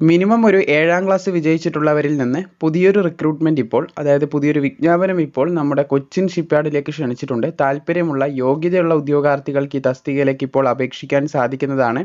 Minimum ഒരു ഏഴാം class വിജയിച്ചിട്ടുള്ളവരിൽ നിന്ന് പുതിയൊരു റിക്രൂട്ട്മെന്റ് ഇപ്പോൾ അതായത് പുതിയൊരു വിജ്ഞാപനം ഇപ്പോൾ നമ്മുടെ കൊച്ചിൻ ഷിപ്പ്യാർഡിലേക്ക് ക്ഷണിച്ചിട്ടുണ്ട്. താല്പര്യമുള്ള യോഗ്യതയുള്ള ഉദ്യോഗാർത്ഥികൾക്ക് ഈ തസ്തികയിലേക്ക് ഇപ്പോൾ അപേക്ഷിക്കാൻ സാധിക്കുന്നതാണ്.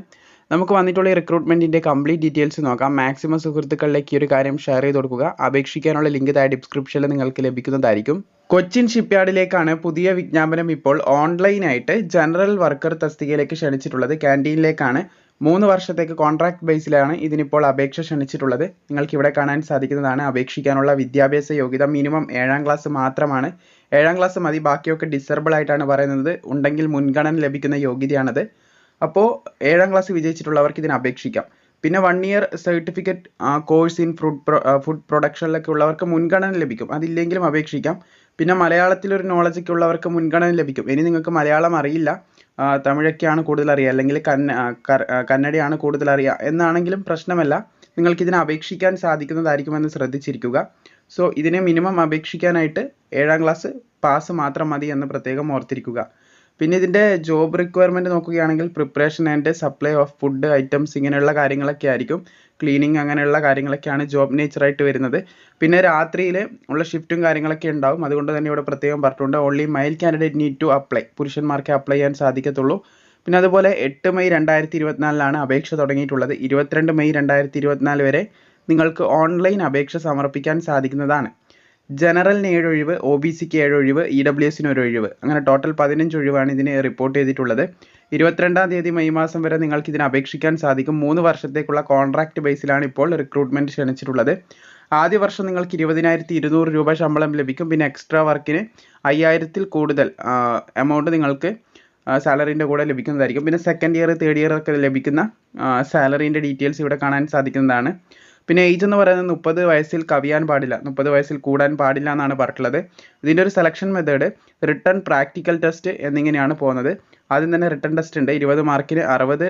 നമുക്ക് വന്നിട്ടുള്ള ഈ റിക്രൂട്ട്മെന്റിന്റെ കംപ്ലീറ്റ് ഡീറ്റെയിൽസ് നോക്കാം. മാക്സിമം സുഹൃത്തുക്കളിലേക്ക് ഈ ഒരു കാര്യം ഷെയർ ചെയ്ത് കൊടുക്കുക. അപേക്ഷിക്കാനുള്ള ലിങ്ക് താഴെ ഡിസ്ക്രിപ്ഷനിൽ നിങ്ങൾക്ക് ലഭിക്കുന്നതായിരിക്കും. കൊച്ചിൻ ഷിപ്പ്യാർഡിലേക്കാണ് പുതിയ വിജ്ഞാപനം ഇപ്പോൾ ഓൺലൈനായിട്ട് ജനറൽ വർക്കർ തസ്തികയിലേക്ക് ക്ഷണിച്ചിട്ടുള്ളത്. ക്യാന്റീനിലേക്കാണ് മൂന്ന് വർഷത്തേക്ക് കോൺട്രാക്ട് ബേസിലാണ് ഇതിനിപ്പോൾ അപേക്ഷ ക്ഷണിച്ചിട്ടുള്ളത്. നിങ്ങൾക്ക് ഇവിടെ കാണാൻ സാധിക്കുന്നതാണ്. അപേക്ഷിക്കാനുള്ള വിദ്യാഭ്യാസ യോഗ്യത മിനിമം ഏഴാം ക്ലാസ് മാത്രമാണ്. ഏഴാം ക്ലാസ് മതി. ബാക്കിയൊക്കെ ഡിസേബിൾ ആയിട്ടാണ് പറയുന്നത്. ഉണ്ടെങ്കിൽ മുൻഗണന ലഭിക്കുന്ന യോഗ്യതയാണത്. അപ്പോൾ ഏഴാം ക്ലാസ് വിജയിച്ചിട്ടുള്ളവർക്ക് ഇതിന് അപേക്ഷിക്കാം. പിന്നെ one year certificate course in food food പ്രൊഡക്ഷനിലൊക്കെ ഉള്ളവർക്ക് മുൻഗണന ലഭിക്കും. അതില്ലെങ്കിലും അപേക്ഷിക്കാം. പിന്നെ മലയാളത്തിൽ ഒരു നോളജൊക്കെ ഉള്ളവർക്ക് മുൻഗണന ലഭിക്കും. ഇനി നിങ്ങൾക്ക് മലയാളം അറിയില്ല തമിഴൊക്കെയാണ് കൂടുതൽ അറിയുക അല്ലെങ്കിൽ കന്ന കന്നഡയാണ് കൂടുതൽ അറിയുക എന്നാണെങ്കിലും പ്രശ്നമല്ല. നിങ്ങൾക്ക് ഇതിനെ അപേക്ഷിക്കാൻ സാധിക്കുന്നതായിരിക്കുമെന്ന് ശ്രദ്ധിച്ചിരിക്കുക. സോ ഇതിനെ മിനിമം അപേക്ഷിക്കാനായിട്ട് ഏഴാം ക്ലാസ് പാസ് മാത്രം മതി എന്ന് പ്രത്യേകം ഓർത്തിരിക്കുക. പിന്നെ ഇതിന്റെ ജോബ് റിക്വയർമെന്റ് നോക്കുകയാണെങ്കിൽ preparation and supply of food items ഇങ്ങനെയുള്ള കാര്യങ്ങളൊക്കെ ആയിരിക്കും. ക്ലീനിങ് അങ്ങനെയുള്ള കാര്യങ്ങളൊക്കെയാണ് ജോബ് നേച്ചറായിട്ട് വരുന്നത്. പിന്നെ രാത്രിയിൽ ഉള്ള ഷിഫ്റ്റും കാര്യങ്ങളൊക്കെ ഉണ്ടാവും. അതുകൊണ്ട് തന്നെ ഇവിടെ പ്രത്യേകം പറഞ്ഞിട്ടുണ്ട്. Only male candidate need to apply പുരുഷന്മാർക്ക് അപ്ലൈ ചെയ്യാൻ സാധിക്കത്തുള്ളൂ. പിന്നെ അതുപോലെ എട്ട് മെയ് രണ്ടായിരത്തി ഇരുപത്തിനാലിലാണ് അപേക്ഷ തുടങ്ങിയിട്ടുള്ളത്. ഇരുപത്തിരണ്ട് മെയ് രണ്ടായിരത്തി ഇരുപത്തിനാല് വരെ നിങ്ങൾക്ക് ഓൺലൈൻ അപേക്ഷ സമർപ്പിക്കാൻ സാധിക്കുന്നതാണ്. ജനറലിന് ഏഴ് ഒഴിവ് ഒ ബി സിക്ക് ഏഴ് ഒഴിവ് ഇ ഡബ്ല്യു എസിന് ഒരു ഒഴിവ് അങ്ങനെ ടോട്ടൽ പതിനഞ്ച് ഒഴിവാണ് ഇതിന് റിപ്പോർട്ട് ചെയ്തിട്ടുള്ളത്. ഇരുപത്തിരണ്ടാം തീയതി മെയ് മാസം വരെ നിങ്ങൾക്ക് ഇതിന് അപേക്ഷിക്കാൻ സാധിക്കും. മൂന്ന് വർഷത്തേക്കുള്ള കോൺട്രാക്ട് ബേസിലാണ് ഇപ്പോൾ റിക്രൂട്ട്മെന്റ് ക്ഷണിച്ചിട്ടുള്ളത്. ആദ്യ വർഷം നിങ്ങൾക്ക് ഇരുപതിനായിരത്തി ഇരുന്നൂറ് രൂപ ശമ്പളം ലഭിക്കും. പിന്നെ എക്സ്ട്രാ വർക്കിന് അയ്യായിരത്തിൽ കൂടുതൽ എമൗണ്ട് നിങ്ങൾക്ക് സാലറീന്റെ കൂടെ ലഭിക്കുന്നതായിരിക്കും. പിന്നെ സെക്കൻഡ് ഇയർ തേർഡ് ഇയർ ഒക്കെ ലഭിക്കുന്ന സാലറീന്റെ ഡീറ്റെയിൽസ് ഇവിടെ കാണാൻ സാധിക്കുന്നതാണ്. പിന്നെ ഏജ് എന്ന് പറയുന്നത് മുപ്പത് വയസ്സിൽ കവിയാൻ പാടില്ല. മുപ്പത് വയസ്സിൽ കൂടാൻ പാടില്ല എന്നാണ് പറഞ്ഞിട്ടുള്ളത്. ഇതിന്റെ ഒരു selection method written practical test എന്നിങ്ങനെയാണ് പോകുന്നത്. ആദ്യം തന്നെ റിട്ടേൺ ടെസ്റ്റ് ഉണ്ട്. ഇരുപത് മാർക്കിന് അറുപത്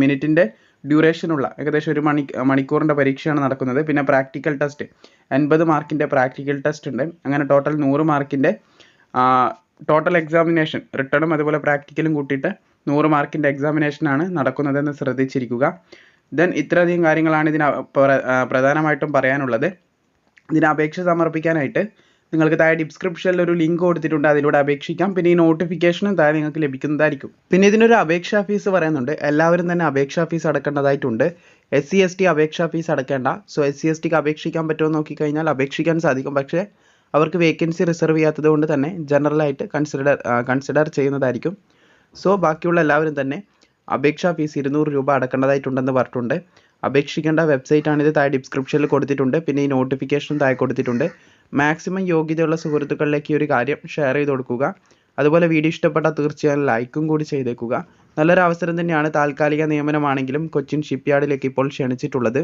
മിനിറ്റിന്റെ ഡ്യൂറേഷനുള്ള ഏകദേശം ഒരു മണി മണിക്കൂറിന്റെ പരീക്ഷയാണ് നടക്കുന്നത്. പിന്നെ പ്രാക്ടിക്കൽ ടെസ്റ്റ് എൺപത് മാർക്കിന്റെ പ്രാക്ടിക്കൽ ടെസ്റ്റ് ഉണ്ട്. അങ്ങനെ ടോട്ടൽ നൂറ് മാർക്കിന്റെ ടോട്ടൽ എക്സാമിനേഷൻ റിട്ടേണും അതുപോലെ പ്രാക്ടിക്കലും കൂട്ടിയിട്ട് നൂറ് മാർക്കിന്റെ എക്സാമിനേഷനാണ് നടക്കുന്നതെന്ന് ശ്രദ്ധിച്ചിരിക്കുക. ദെൻ ഇത്രയധികം കാര്യങ്ങളാണ് ഇതിന് പ്രധാനമായിട്ടും പറയാനുള്ളത്. ഇതിന് അപേക്ഷ സമർപ്പിക്കാനായിട്ട് നിങ്ങൾക്ക് താഴെ ഡിസ്ക്രിപ്ഷനിൽ ഒരു ലിങ്ക് കൊടുത്തിട്ടുണ്ട്. അതിലൂടെ അപേക്ഷിക്കാം. പിന്നെ ഈ നോട്ടിഫിക്കേഷനും താഴെ നിങ്ങൾക്ക് ലഭിക്കുന്നതായിരിക്കും. പിന്നെ ഇതിനൊരു അപേക്ഷാ ഫീസ് പറയുന്നുണ്ട്. എല്ലാവരും തന്നെ അപേക്ഷാ ഫീസ് അടക്കേണ്ടതായിട്ടുണ്ട്. എസ് സി എസ് ടി അപേക്ഷാ ഫീസ് അടക്കേണ്ട. സോ എസ് സി എസ് ടിക്ക് അപേക്ഷിക്കാൻ പറ്റുമോ നോക്കിക്കഴിഞ്ഞാൽ അപേക്ഷിക്കാൻ സാധിക്കും. പക്ഷേ അവർക്ക് വേക്കൻസി റിസർവ് ചെയ്യാത്തത് കൊണ്ട് തന്നെ ജനറലായിട്ട് കൺസിഡർ കൺസിഡർ ചെയ്യുന്നതായിരിക്കും. സോ ബാക്കിയുള്ള എല്ലാവരും തന്നെ അപേക്ഷാ ഫീസ് ഇരുന്നൂറ് രൂപ അടക്കേണ്ടതായിട്ടുണ്ടെന്ന് പറഞ്ഞിട്ടുണ്ട്. അപേക്ഷിക്കേണ്ട വെബ്സൈറ്റ് ആണിത് താഴെ ഡിസ്ക്രിപ്ഷനിൽ കൊടുത്തിട്ടുണ്ട്. പിന്നെ ഈ നോട്ടിഫിക്കേഷനും താഴെ കൊടുത്തിട്ടുണ്ട്. മാക്സിമം യോഗ്യതയുള്ള സുഹൃത്തുക്കളിലേക്ക് ഈ ഒരു കാര്യം ഷെയർ ചെയ്ത് കൊടുക്കുക. അതുപോലെ വീഡിയോ ഇഷ്ടപ്പെട്ടാൽ തീർച്ചയായും ലൈക്കും കൂടി ചെയ്തേക്കുക. നല്ലൊരു അവസരം തന്നെയാണ് താൽക്കാലിക നിയമനമാണെങ്കിലും കൊച്ചിൻ ഷിപ്പ്യാർഡിലേക്ക് ഇപ്പോൾ ക്ഷണിച്ചിട്ടുള്ളത്.